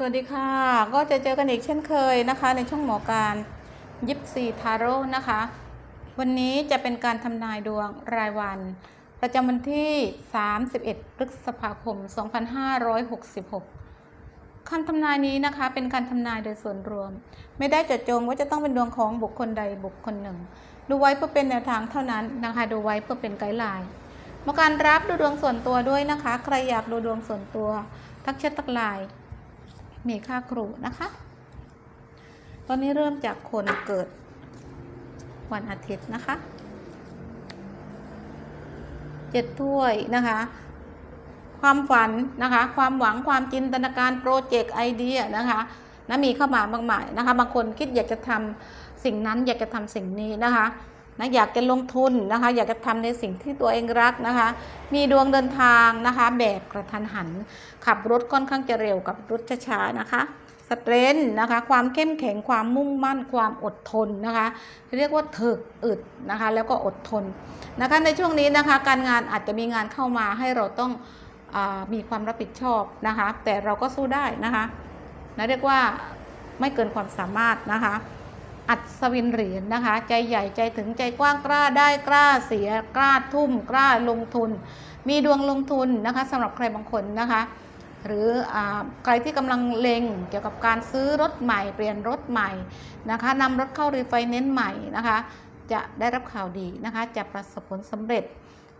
สวัสดีค่ะ ก็จะเจอกันอีกเช่นเคยนะคะ ในช่องหมอการยิปซีทาโร่นะคะ วันนี้จะเป็นการทำนายดวงรายวัน ประจำวันที่ 31 พฤษภาคม 2566คำทำนายนี้นะคะ เป็นการทำนายโดยส่วนรวม ไม่ได้จาะจงว่าจะต้องเป็นดวงของบุคคลใดบุคคลหนึ่ง ดูไว้เพื่อเป็นแนวทางเท่านั้นนะคะ ดูไว้เพื่อเป็นไกด์ไลน์หมอการรับดูดวงส่วนตัวด้วยนะคะ ใครอยากดูดวงส่วนตัว ทักแชททักไลน์ มีค่าครูนะคะ ตอนนี้เริ่มจากคนเกิดวันอาทิตย์นะคะเจ็ดถ้วยนะคะ ความฝันนะคะ ความหวังความจินตนาการโปรเจกต์ไอเดียนะคะนะมีเข้ามามากมายนะคะ บางคนคิดอยากจะทำสิ่งนั้นอยากจะทำสิ่งนี้นะคะ นะอยากจะลงทุนนะคะ อยากจะทำในสิ่งที่ตัวเองรักนะคะ มีดวงเดินทางนะคะ แบบกระทันหัน ขับรถค่อนข้างจะเร็วกับรถช้าๆนะคะสเตรนนะคะ ความเข้มแข็งความมุ่งมั่นความอดทนนะคะ เรียกว่าถึกอึดนะคะ แล้วก็อดทนนะคะ ในช่วงนี้นะคะ การงานอาจจะมีงานเข้ามาให้เราต้องอมีความรับผิดชอบนะคะ แต่เราก็สู้ได้นะคะนะเรียกว่าไม่เกินความสามารถนะคะ อัศวินเหรียญนะคะ ใจใหญ่ใจถึงใจกว้างกล้าได้กล้าเสียกล้าทุ่มกล้าลงทุน มีดวงลงทุนนะคะสำหรับใครบางคนนะคะ หรืออใครที่กำลังเล็งเกี่ยวกับการซื้อรถใหม่ เปลี่ยนรถใหม่นะคะนำรถเข้ารีไฟแนนซ์ใหม่นะคะ จะได้รับข่าวดีนะคะ จะประสบผลสำเร็จ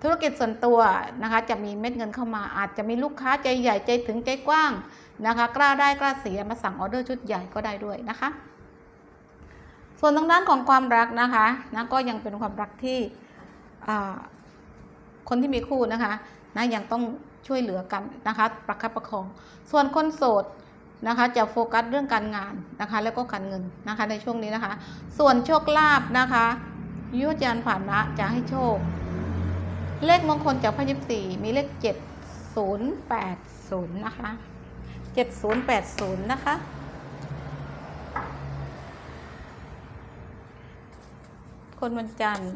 ธุรกิจส่วนตัวนะคะจะมีเม็ดเงินเข้ามาอาจจะมีลูกค้าใจใหญ่ใจถึงใจกว้างนะคะ กล้าได้กล้าเสียมาสั่งออเดอร์ชุดใหญ่ก็ได้ด้วยนะคะ ส่วนทางด้านของความรักนะคะนะก็ยังเป็นความรักที่คนที่มีคู่นะคะนะยังต้องช่วยเหลือกันนะคะประคับประคอง ส่วนคนโสดนะคะจะโฟกัสเรื่องการงานนะคะแล้วก็การเงินนะคะในช่วงนี้นะคะ ส่วนโชคลาภนะคะยุทธยานผ่านนะจะให้โชค เลขมงคลจากพระยิบสี่มีเลขเจ็ดศูนย์แปดศูนย์นะคะเจ็ดศูนย์แปดศูนย์นะคะ คนวันจันทร์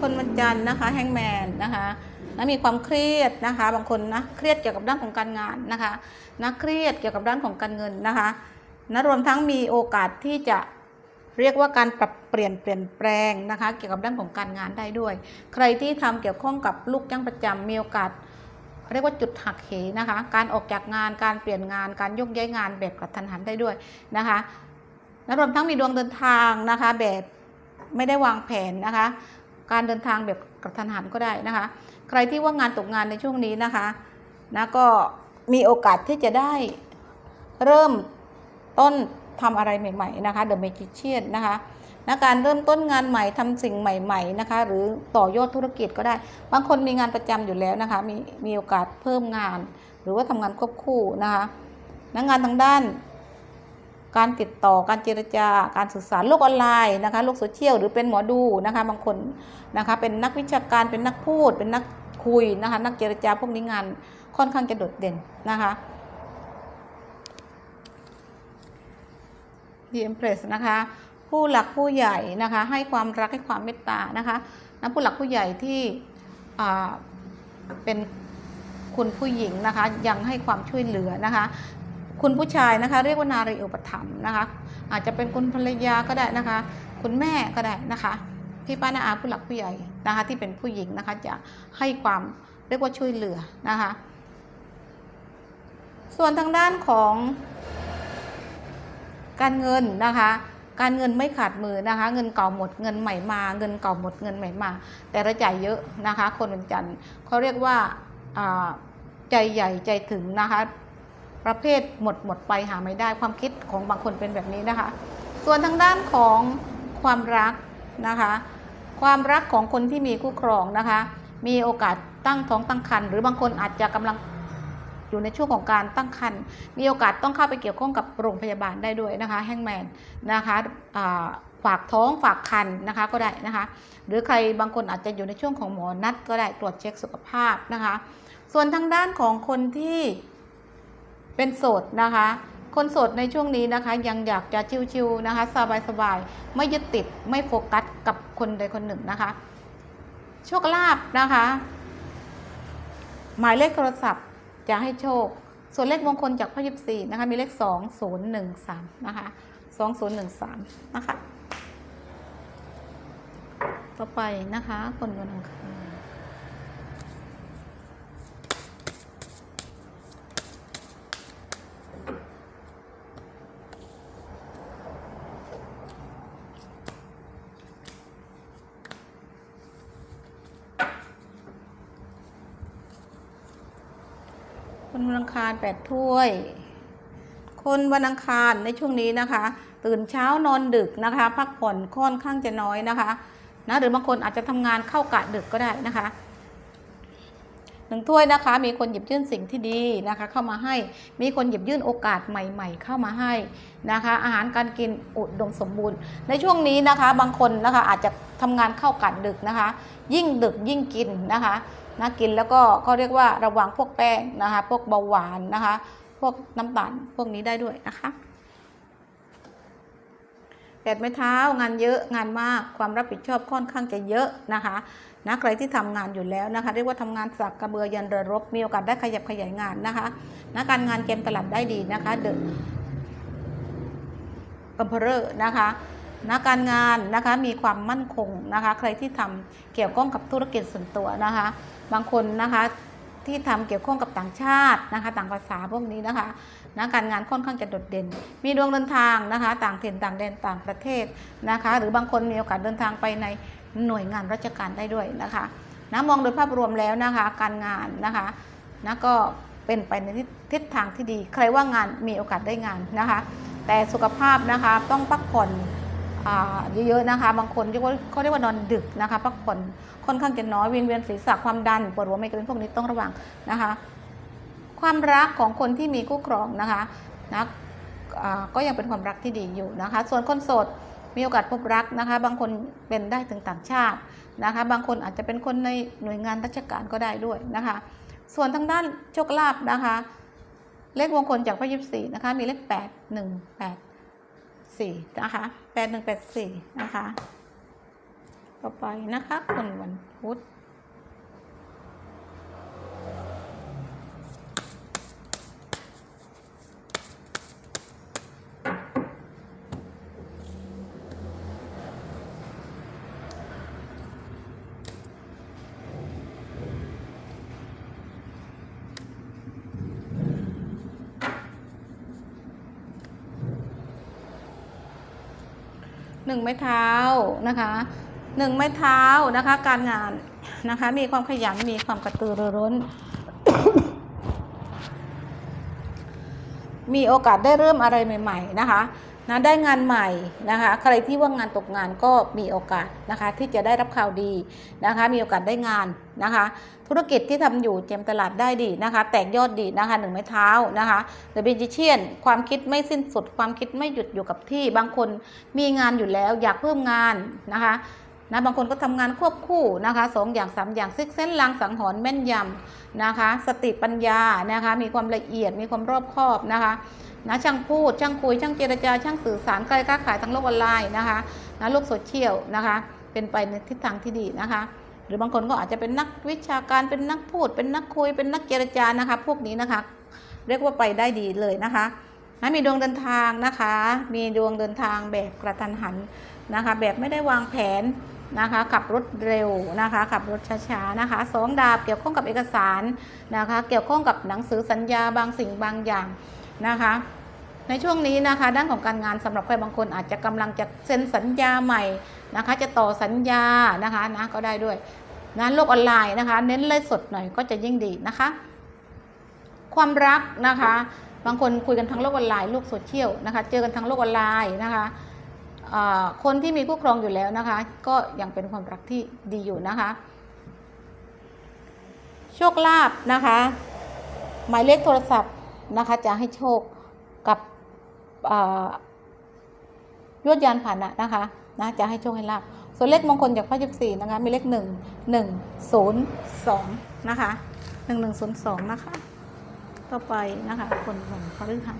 คนวันจันทร์นะคะแฮงแมนนะคะนะมีความเครียดนะคะ บางคนนะเครียดเกี่ยวกับด้านของการงานนะคะนะเครียดเกี่ยวกับด้านของการเงินนะคะ นะรวมทั้งมีโอกาสที่จะเรียกว่าการปรับเปลี่ยนเปลี่ยนแปลงนะคะเกี่ยวกับด้านของการงานได้ด้วย ใครที่ทำเกี่ยวข้องกับลูกจ้างประจำมีโอกาส เรียกว่าจุดหักเหนะคะ การออกจากงานการเปลี่ยนงานการยกย้ายงานแบบกระทันหันได้ด้วยนะคะและรวมทั้งมีดวงเดินทางนะคะแบบไม่ได้วางแผนนะคะ การเดินทางแบบกระทันหันก็ได้นะคะ ใครที่ว่างงานตกงานในช่วงนี้นะคะนะก็มีโอกาสที่จะได้เริ่ม ต้นทำอะไรใหม่ ๆ นะคะ The Magician นะคะนะการเริ่มต้นงานใหม่ทำสิ่งใหม่ ๆ นะคะ หรือต่อยอดธุรกิจก็ได้ บางคนมีงานประจำอยู่แล้วนะคะ มีมีโอกาสเพิ่มงาน หรือว่าทำงานควบคู่นะคะนะงานทางด้าน การติดต่อการเจรจาการสื่อสารโลกออนไลน์นะคะโลกโซเชียลหรือเป็นหมอดูนะคะ บางคนนะคะเป็นนักวิชาการเป็นนักพูด เป็นนักคุยนะคะ นักเจรจาพวกนี้งานค่อนข้างจะโดดเด่นนะคะ ดีเอ็มเพรสนะคะ ผู้หลักผู้ใหญ่นะคะ ให้ความรักให้ความเมตตานะคะนะผู้หลักผู้ใหญ่ที่เป็นคุณผู้หญิงนะคะ ยังให้ความช่วยเหลือนะคะ คุณผู้ชายนะคะ เรียกว่านารีอุปถัมภ์นะคะ อาจจะเป็นคุณภรรยาก็ได้นะคะ คุณแม่ก็ได้นะคะพี่ป้านาอาผู้หลักผู้ใหญ่นะคะ ที่เป็นผู้หญิงนะคะจะให้ความเรียกว่าช่วยเหลือนะคะ ส่วนทางด้านของ การเงินนะคะ การเงินไม่ขาดมือนะคะ เงินเก่าหมดเงินใหม่มา เงินเก่าหมดเงินใหม่มา แต่รายจ่ายเยอะนะคะ คนวันจันทร์เขาเรียกว่าใจใหญ่ใจถึงนะคะ ประเภทหมดหมดไปหาไม่ได้ความคิดของบางคนเป็นแบบนี้นะคะ ส่วนทางด้านของความรักนะคะ ความรักของคนที่มีคู่ครองนะคะ มีโอกาสตั้งท้องตั้งครรภ์หรือบางคนอาจจะกำลัง อยู่ในช่วงของการตั้งครรภ์มีโอกาสต้องเข้าไปเกี่ยวข้องกับโรงพยาบาลได้ด้วยนะคะแฮงแมนนะคะฝากท้องฝากคันนะคะก็ได้นะคะหรือใครบางคนอาจจะอยู่ในช่วงของหมอนัดก็ได้ตรวจเช็คสุขภาพนะคะ ส่วนทางด้านของคนที่เป็นโสดนะคะ คนโสดในช่วงนี้นะคะ ยังอยากจะชิวๆนะคะสบายๆไม่ยึดติดไม่โฟกัสกับคนใดคนหนึ่งนะคะโชคลาภนะคะ หมายเลขโทรศัพท์ จะให้โชค ส่วนเลขมงคลจากพ่อยิบสี่นะคะมีเลขสองศูนย์หนึ่งสามนะคะสองศูนย์หนึ่งสามนะคะ ต่อไปนะคะ คนวันอังคาร 8 ถ้วย คนวันอังคารในช่วงนี้นะคะ ตื่นเช้านอนดึกนะคะ พักผ่อนค่อนข้างจะน้อยนะคะนะหรือบางคนอาจจะทำงานเข้ากะดึกก็ได้นะคะหนึ่งถ้วยนะคะ มีคนหยิบยื่นสิ่งที่ดีนะคะ เข้ามาให้มีคนหยิบยื่นโอกาสใหม่ ๆ เข้ามาให้นะคะ อาหารการกินอุดมสมบูรณ์ ในช่วงนี้นะคะ บางคนนะคะอาจจะทำงานเข้ากะดึกนะคะ ยิ่งดึกยิ่งกินนะคะ นะกินแล้วก็เขาเรียกว่าระวังพวกแป้งนะคะ พวกเบาหวานนะคะ พวกน้ำตาลพวกนี้ได้ด้วยนะคะแปดไม้เท้างานเยอะงานมากความรับผิดชอบค่อนข้างจะเยอะนะคะนะใครที่ทำงานอยู่แล้วนะคะ เรียกว่าทำงานสักกระเบือยันเรือรบมีโอกาสได้ขยับขยายงานนะคะนะการงานเกมตลาดได้ดีนะคะเดอะกัมเพอร์นะคะ นะการงานนะคะมีความมั่นคงนะคะ ใครที่ทำเกี่ยวข้องกับธุรกิจส่วนตัวนะคะ บางคนนะคะที่ทำเกี่ยวข้องกับต่างชาตินะคะ ต่างภาษาพวกนี้นะคะนะการงานค่อนข้างจะโดดเด่น มีดวงเดินทางนะคะ ต่างถิ่นต่างแดนต่างประเทศนะคะ หรือบางคนมีโอกาสเดินทางไปในหน่วยงานราชการได้ด้วยนะคะนะมองโดยภาพรวมแล้วนะคะ การงานนะคะนะก็เป็นไปในทิศทางที่ดี ใครว่างานมีโอกาสได้งานนะคะ แต่สุขภาพนะคะต้องพักผ่อน เยอะๆนะคะ บางคนเรียกว่าเขาเรียกว่านอนดึกนะคะพักผ่อนค่อนข้างจะน้อยวิงเวียนศีรษะความดันปวดหัวไมเกรนพวกนี้ต้องระวังนะคะ ความรักของคนที่มีคู่ครองนะคะนะก็ยังเป็นความรักที่ดีอยู่นะคะ ส่วนคนโสดมีโอกาสพบรักนะคะ บางคนเป็นได้ถึงต่างชาตินะคะ บางคนอาจจะเป็นคนในหน่วยงานราชการก็ได้ด้วยนะคะ ส่วนทางด้านโชคลาภนะคะ เลขมงคลจากพระยิบสี่นะคะ มีเลขแปดหนึ่งแปด สี่นะคะแปดหนึ่งแปดสี่นะคะ ต่อไปนะคะคนวันพุธ นึ่งไม้เท้านะคะหนึ่งไม้เท้านะคะ การงานนะคะ มีความขยันมีความกระตือรือร้น มีโอกาสได้เริ่มอะไรใหม่ ๆ นะคะ นะได้งานใหม่นะคะใครที่ว่างงานตกงานก็มีโอกาสนะคะที่จะได้รับข่าวดีนะคะมีโอกาสได้งานนะคะธุรกิจที่ทำอยู่เจมตลาดได้ดีนะคะ แตกยอดดีนะคะหนึ่งไม้เท้านะคะเดอะเบจิเชียนความคิดไม่สิ้นสุด ความคิดไม่หยุดอยู่กับที่บางคนมีงานอยู่แล้วอยากเพิ่มงานนะคะนะบางคนก็ทำงานควบคู่นะคะสองอย่างสามอย่างซิกเซนลางสังหรณ์แม่นยำนะคะ สติปัญญานะคะ มีความละเอียดมีความรอบคอบนะคะ นะช่างพูด ช่างคุย ช่างเจรจา ช่างสื่อสารใกล้ค้าขายทั้งโลกออนไลน์นะคะนะโลกโซเชียลนะคะ เป็นไปในทิศทางที่ดีนะคะ หรือบางคนก็อาจจะเป็นนักวิชาการเป็นนักพูด เป็นนักคุย เป็นนักเจรจานะคะ พวกนี้นะคะ เรียกว่าไปได้ดีเลยนะคะนะมีดวงเดินทางนะคะ มีดวงเดินทางแบบกระทันหันนะคะ แบบไม่ได้วางแผนนะคะ ขับรถเร็วนะคะ ขับรถช้าๆนะคะสองดาบเกี่ยวข้องกับเอกสารนะคะ เกี่ยวข้องกับหนังสือสัญญาบางสิ่งบางอย่าง นะคะ ในช่วงนี้นะคะ ด้านของการงานสำหรับใครบางคนอาจจะกำลังจะเซ็นสัญญาใหม่นะคะ จะต่อสัญญานะคะนะก็ได้ด้วยงานโลกออนไลน์นะคะ เน้นเลยสดหน่อยก็จะยิ่งดีนะคะ ความรักนะคะ บางคนคุยกันทางโลกออนไลน์โลกโซเชียลนะคะ เจอกันทางโลกออนไลน์นะคะคนที่มีคู่ครองอยู่แล้วนะคะ ก็ยังเป็นความรักที่ดีอยู่นะคะ โชคลาภนะคะ หมายเลขโทรศัพท์ นะคะ จะให้โชคกับยวดยานผ่านะนะคะนะจะให้โชคให้ลาบส่วนเลขมงคลจากพระยิบสี่นะคะ มีเลขหนึ่งหนึ่งศูนย์สองนะคะหนึ่งหนึ่งศูนย์สองนะคะ ต่อไปนะคะคนของพฤหัส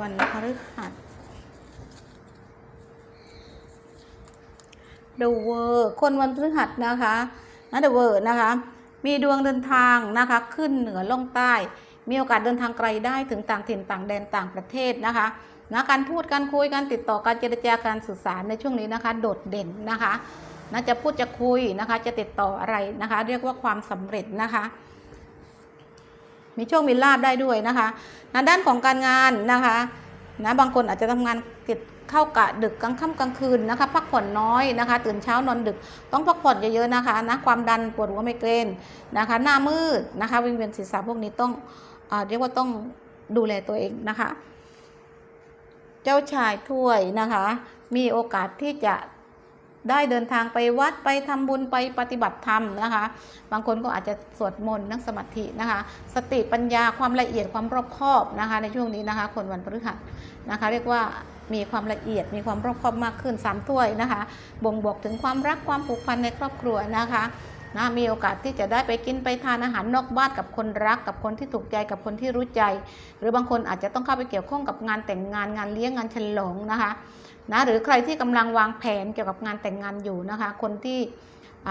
วันพฤหัสเดอะเวอร์คนวันพฤหัสนะคะนะเดอะเวอร์นะคะ มีดวงเดินทางนะคะ ขึ้นเหนือล่องใต้ มีโอกาสเดินทางไกลได้ถึงต่างถิ่นต่างแดนต่างประเทศนะคะนะการพูดการคุยการติดต่อการเจรจาการสื่อสารในช่วงนี้นะคะ โดดเด่นนะคะนะจะพูดจะคุยนะคะ จะติดต่ออะไรนะคะ เรียกว่าความสำเร็จนะคะ มีโชคมีลาบได้ด้วยนะคะนะด้านของการงานนะคะนะบางคนอาจจะทำงานติดเข้ากะดึกกลางค่ำกลางคืนนะคะ พักผ่อนน้อยนะคะ ตื่นเช้านอนดึกต้องพักผ่อนเยอะๆนะคะนะความดันปวดหัวไมเกรนนะคะ หน้ามืดนะคะวิงเวียนศีรษะพวกนี้ต้องอเรียกว่าต้องดูแลตัวเองนะคะ เจ้าชายถ้วยนะคะ มีโอกาสที่จะ ได้เดินทางไปวัดไปทำบุญไปปฏิบัติธรรมนะคะ บางคนก็อาจจะสวดมนต์นั่งสมาธินะคะ สติปัญญาความละเอียดความรอบคอบนะคะ ในช่วงนี้นะคะ คนวันพฤหัสนะคะ เรียกว่ามีความละเอียดมีความรอบคอบมากขึ้นสามถ้วยนะคะ บ่งบอกถึงความรักความผูกพันในครอบครัวนะคะนะมีโอกาสที่จะได้ไปกินไปทานอาหารนอกบ้านกับคนรักกับคนที่ถูกใจกับคนที่รู้ใจ หรือบางคนอาจจะต้องเข้าไปเกี่ยวข้องกับงานแต่งงานงานเลี้ยงงานฉลองนะคะ นะหรือใครที่กำลังวางแผนเกี่ยวกับงานแต่งงานอยู่นะคะ คนที่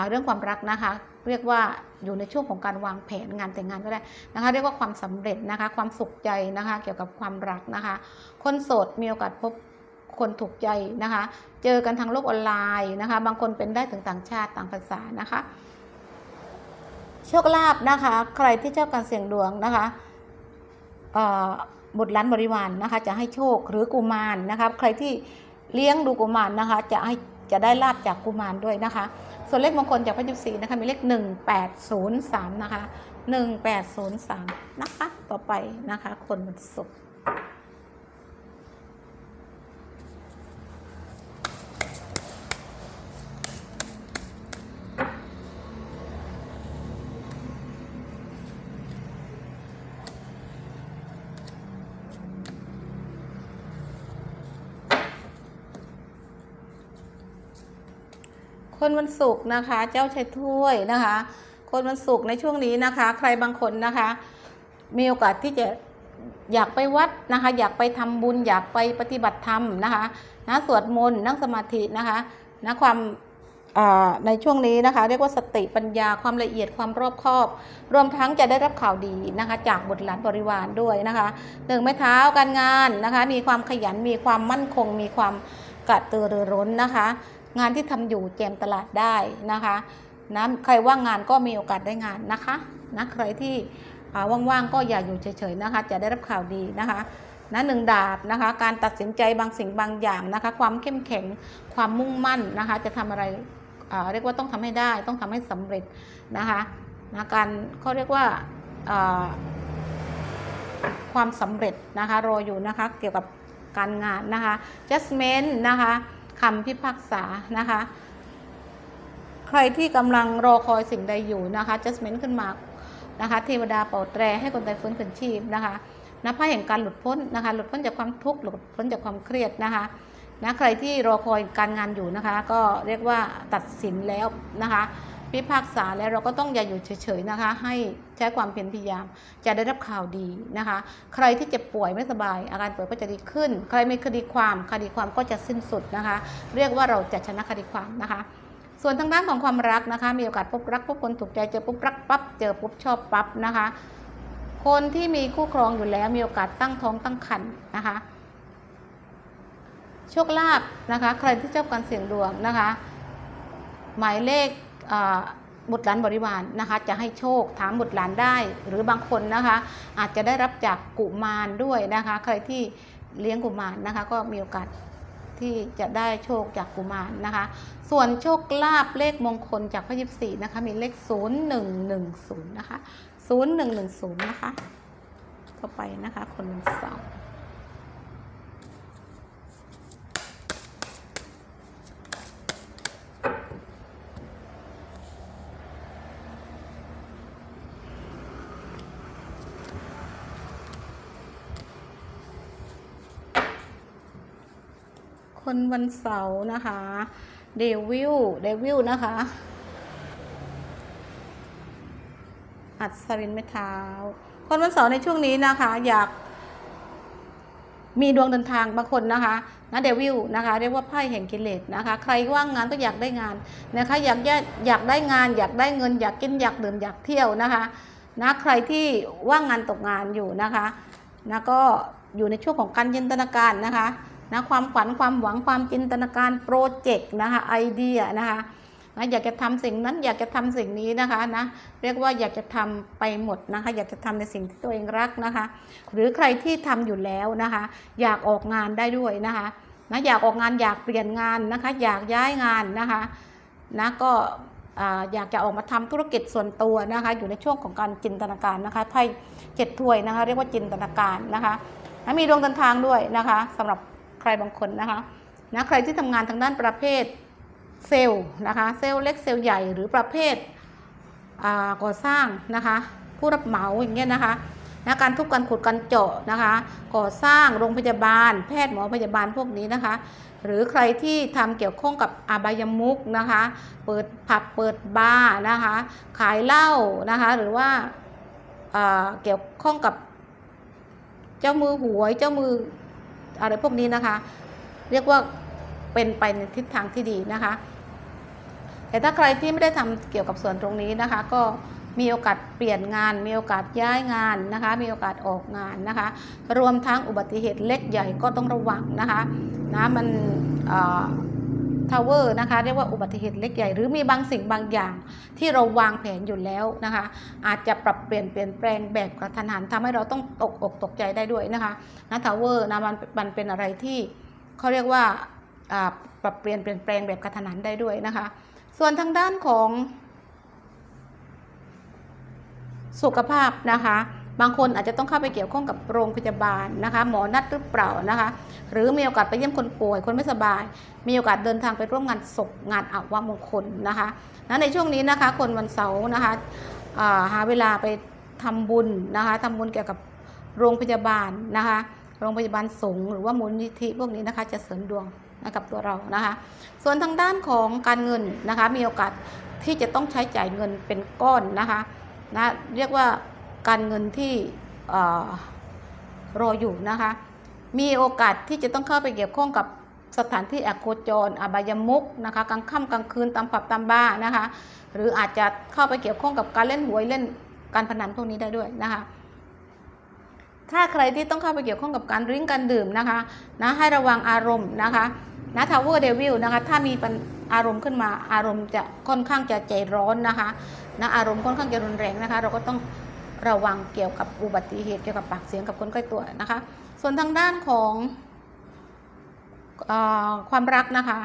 เรื่องความรักนะคะ เรียกว่าอยู่ในช่วงของการวางแผนงานแต่งงานก็ได้นะคะ เรียกว่าความสำเร็จนะคะ ความสุขใจนะคะ เกี่ยวกับความรักนะคะ คนโสดมีโอกาสพบคนถูกใจนะคะ เจอกันทางโลกออนไลน์นะคะ บางคนเป็นได้ถึงต่างชาติต่างภาษานะคะ โชคลาภนะคะ ใครที่ชอบการเสี่ยงดวงนะคะบุตรล้านบริวารนนะคะ จะให้โชคหรือกุมารนะคะ ใครที่ เลี้ยงดูกุมารนะคะ จะให้จะได้ลาบจากกุมารด้วยนะคะ ส่วนเลขมงคลจากพระยิบสีนะคะมีเลข 1803 นะคะ 1803 นะคะ ต่อไปนะคะ คนวันศุกร์ คนวันศุกร์นะคะ เจ้าชายถ้วยนะคะ คนวันศุกร์ในช่วงนี้นะคะ ใครบางคนนะคะ มีโอกาสที่จะอยากไปวัดนะคะ อยากไปทำบุญ อยากไปปฏิบัติธรรมนะคะนะสวดมนต์นั่งสมาธินะคะนะความในช่วงนี้นะคะเรียกว่าสติปัญญาความละเอียดความรอบคอบ รวมทั้งจะได้รับข่าวดีนะคะ จากบุตรหลานบริวารด้วยนะคะหนึ่งไม้เท้าการงานนะคะ มีความขยันมีความมั่นคง มีความกระตือรือร้นนะคะ งานที่ทำอยู่แจมตลาดได้นะคะนะใครว่างงานก็มีโอกาสได้งานนะคะนะใครที่ว่างๆก็อย่าอยู่เฉยๆนะคะ จะได้รับข่าวดีนะคะนะหนึ่งดาบนะคะ การตัดสินใจบางสิ่งบางอย่างนะคะ ความเข้มแข็งความมุ่งมั่นนะคะ จะทำอะไรอ่าเรียกว่าต้องทำให้ได้ ต้องทำให้สำเร็จนะคะนะการเขาเรียกว่าอ่าความสำเร็จนะคะรออยู่นะคะ เกี่ยวกับการงานนะคะ judgment นะคะ คำพิพากษานะคะ ใครที่กำลังรอคอยสิ่งใดอยู่นะคะ judgment ขึ้นมานะคะเทวดาเป่าแตรให้คนตายฟื้นคืนชีพนะคะนะพระแห่งการหลุดพ้นนะคะ หลุดพ้นจากความทุกข์หลุดพ้นจากความเครียดนะคะนะใครที่รอคอยการงานอยู่นะคะ ก็เรียกว่าตัดสินแล้วนะคะ พิพากษาแล้วเราก็ต้องอย่าอยู่เฉยๆนะคะ ให้ใช้ความเพียรพยายาม จะได้รับข่าวดีนะคะ ใครที่เจ็บป่วยไม่สบาย อาการป่วยก็จะดีขึ้น ใครมีคดีความคดีความก็จะสิ้นสุดนะคะ เรียกว่าเราจะชนะคดีความนะคะ ส่วนทางด้านของความรักนะคะ มีโอกาสพบรักพบคนถูกใจเจอปุ๊บรักปั๊บเจอปุ๊บชอบปั๊บนะคะ คนที่มีคู่ครองอยู่แล้วมีโอกาสตั้งท้องตั้งครรภ์นะคะโชคลาภนะคะ ใครที่ชอบการเสี่ยงดวงนะคะ หมายเลข บุตรหลานบริวารนะคะ จะให้โชคถามบุตรหลานได้ หรือบางคนนะคะ อาจจะได้รับจากกุมารด้วยนะคะ ใครที่เลี้ยงกุมารนะคะ ก็มีโอกาสที่จะได้โชคจากกุมารนะคะ ส่วนโชคลาภเลขมงคลจากพระยิบสี่นะคะ มีเลข 0110 นะคะ 0110 นะคะ ต่อไปนะคะ คนวันเสาร์ คนวันเสาร์นะคะเดวิลเดวิลนะคะ อัศวินไม้เท้า คนวันเสาร์ในช่วงนี้นะคะ อยากมีดวงเดินทางบางคนนะคะนะเดวิลนะคะเรียกว่าไพ่แห่งกิเลสนะคะ ใครว่างงานก็อยากได้งานนะคะอยากอยากได้งาน อยากได้เงิน อยากกินอยากดื่มอยากเที่ยวนะคะนะใครที่ว่างงานตกงานอยู่นะคะนะก็อยู่ในช่วงของการจินตนาการนะคะ นะความฝันความหวังความจินตนาการโปรเจกต์นะคะไอเดียนะคะนะอยากจะทำสิ่งนั้นอยากจะทำสิ่งนี้นะคะนะเรียกว่าอยากจะทำไปหมดนะคะ อยากจะทำในสิ่งที่ตัวเองรักนะคะ หรือใครที่ทำอยู่แล้วนะคะ อยากออกงานได้ด้วยนะคะนะอยากออกงานอยากเปลี่ยนงานนะคะ อยากย้ายงานนะคะนะก็อยากจะออกมาทำธุรกิจส่วนตัวนะคะ อยู่ในช่วงของการจินตนาการนะคะไพ่เจ็ดถ้วยนะคะ เรียกว่าจินตนาการนะคะมีดวงเดินทางด้วยนะคะสำหรับ ใครบางคนนะคะนะใครที่ทำงานทางด้านประเภทเซลล์นะคะเซลล์เล็กเซลล์ใหญ่หรือประเภทก่อสร้างนะคะผู้รับเหมาอย่างเงี้ยนะคะนะการทุบการขุดการเจาะนะคะก่อสร้างโรงพยาบาล แพทย์หมอพยาบาลพวกนี้นะคะ หรือใครที่ทำเกี่ยวข้องกับอาบายมุกนะคะ เปิดผับเปิดบาร์นะคะขายเหล้านะคะหรือว่าเกี่ยวข้องกับเจ้ามือหวยเจ้ามือ อะไรพวกนี้นะคะ เรียกว่าเป็นไปในทิศทางที่ดีนะคะ แต่ถ้าใครที่ไม่ได้ทำเกี่ยวกับส่วนตรงนี้นะคะ ก็มีโอกาสเปลี่ยนงาน มีโอกาสย้ายงานนะคะ มีโอกาสออกงานนะคะ รวมทั้งอุบัติเหตุเล็กใหญ่ก็ต้องระวังนะคะนะมัน ทาวเวอร์นะคะเรียกว่าอุบัติเหตุเล็กใหญ่ หรือมีบางสิ่งบางอย่างที่เราวางแผนอยู่แล้วนะคะ อาจจะปรับเปลี่ยนเปลี่ยนแปลงแบบกระทันหันทำให้เราต้องตกอกตกใจได้ด้วยนะคะนะทาวเวอร์นะมันมันเป็นอะไรที่เขาเรียกว่าอ่าปรับเปลี่ยนเปลี่ยนแปลงแบบกระทันหันได้ด้วยนะคะ ส่วนทางด้านของสุขภาพนะคะ บางคนอาจจะต้องเข้าไปเกี่ยวข้องกับโรงพยาบาลนะคะ หมอนัดหรือเปล่านะคะ หรือมีโอกาสไปเยี่ยมคนป่วยคนไม่สบาย มีโอกาสเดินทางไปร่วมงานศพงานอาวมงคลนะคะนะในช่วงนี้นะคะ คนวันเสาร์นะคะาหาเวลาไปทำบุญนะคะทำบุญเกี่ยวกับโรงพยาบาลนะคะ โรงพยาบาลสงหรือว่ามูลนิธิพวกนี้นะคะจะเสริมดวงนะกับตัวเรานะคะ ส่วนทางด้านของการเงินนะคะ มีโอกาสที่จะต้องใช้จ่ายเงินเป็นก้อนนะคะนะเรียกว่า การเงินที่รออยู่นะคะ มีโอกาสที่จะต้องเข้าไปเกี่ยวข้องกับสถานที่อโคจร อบายมุกนะคะกลางค่ำกลางคืนตามผับตามบ้านะคะ หรืออาจจะเข้าไปเกี่ยวข้องกับการเล่นหวยเล่นการพนันพวกนี้ได้ด้วยนะคะ ถ้าใครที่ต้องเข้าไปเกี่ยวข้องกับการริ้งการดื่มนะคะนะให้ระวังอารมณ์นะคะนะทาวเวอร์เดวิลนะคะถ้ามีอารมณ์ขึ้นมาอารมณ์จะค่อนข้างจะใจร้อนนะคะนะอารมณ์ค่อนข้างจะรุนแรงนะคะ เราก็ต้อง ระวังเกี่ยวกับอุบัติเหตุเกี่ยวกับปากเสียงกับคนใกล้ตัวนะคะ ส่วนทางด้านของอความรักนะคะ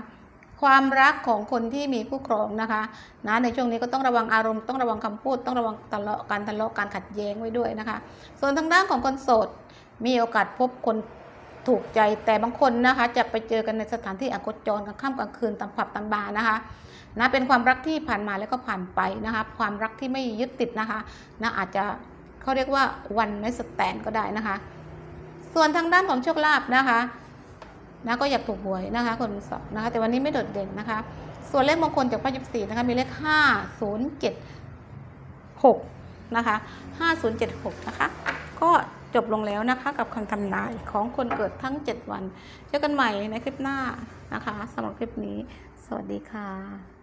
ความรักของคนที่มีคู่ครองนะคะนะในช่วงนี้ก็ต้องระวังอารมณ์ต้องระวังคำพูด ต้องระวังทะเลาะการทะเลาะการขัดแย้งไว้ด้วยนะคะ ส่วนทางด้านของคนโสดมีโอกาสพบคน ถูกใจแต่บางคนนะคะจะไปเจอกันในสถานที่อโคจรกลางค่ำกลางคืนตามผับตามบาร์นะคะนะเป็นความรักที่ผ่านมาแล้วก็ผ่านไปนะคะ ความรักที่ไม่ยึดติดนะคะนะอาจจะเขาเรียกว่าวันไม่สแตนก็ได้นะคะ ส่วนทางด้านของโชคลาภนะคะนะก็อยากถูกหวยนะคะคนสอบนะคะ แต่วันนี้ไม่โดดเด่นนะคะ ส่วนเลขมงคลจากป้ายิบสี่นะคะมีเลขห้าศูนย์เจ็ดหกนะคะห้าศูนย์เจ็ดหกนะคะ ก็ จบลงแล้วนะคะกับคำทำนายของคนเกิดทั้ง 7 วัน เจอกันใหม่ในคลิปหน้านะคะสำหรับคลิปนี้ สวัสดีค่ะ